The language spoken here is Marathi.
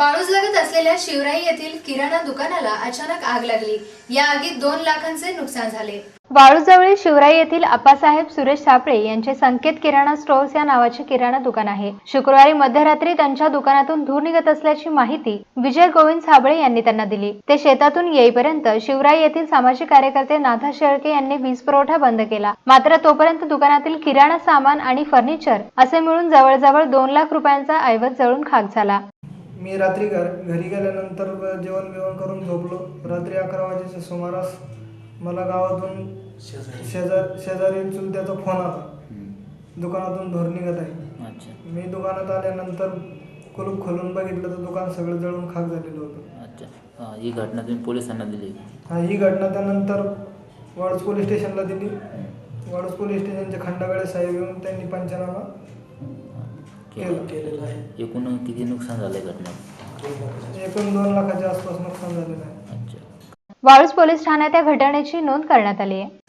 वाळूज लगत असलेल्या शिवराई येथील किराणा दुकानाला अचानक आग लागली. या आगीत दोन लाखांचे नुकसान झाले. वाळूजवळील शिवराई येथील आप्पासाहेब सुरेश सापळे यांचे संकेत किराणा स्टोअर्स या नावाचे किराणा दुकान आहे. शुक्रवारी मध्यरात्री त्यांच्या दुकानातून धूर निघत असल्याची माहिती विजय गोविंद साबळे यांनी त्यांना दिली. ते शेतातून येईपर्यंत शिवराई येथील सामाजिक कार्यकर्ते नाथा शेळके यांनी वीज पुरवठा बंद केला. मात्र तोपर्यंत दुकानातील किराणा सामान आणि फर्निचर असे मिळून जवळजवळ दोन लाख रुपयांचा ऐवज जळून खाक झाला. मी रात्री घर घरी गेल्यानंतर जेवण बिवण करून झोपलो. रात्री अकरा वाजेच्या सुमारास मला गावातून शेजार. शेजारी चुलत्याचा फोन आला. दुकानातून धोर निघत आहे. अच्छा. मी दुकानात आल्यानंतर कुलूप खोलून बघितलं तर दुकान सगळं जळून खाक झालेलं होतं. अच्छा. हां घटना तुम्ही पोलिसांना दिली. हा ही घटना त्यानंतर वाडूज पोलीस स्टेशनला दिली. वाडूज पोलीस स्टेशनचे खंडागळे साहेब येऊन त्यांनी पंचनामा केलं. केलेलं आहे. एकूण किती नुकसान झालं घटनेत एकूण दोन लाखाच्या आसपास नुकसान झालेलं आहे. अच्छा. वाळूज पोलीस ठाण्यात या घटनेची नोंद करण्यात आली आहे.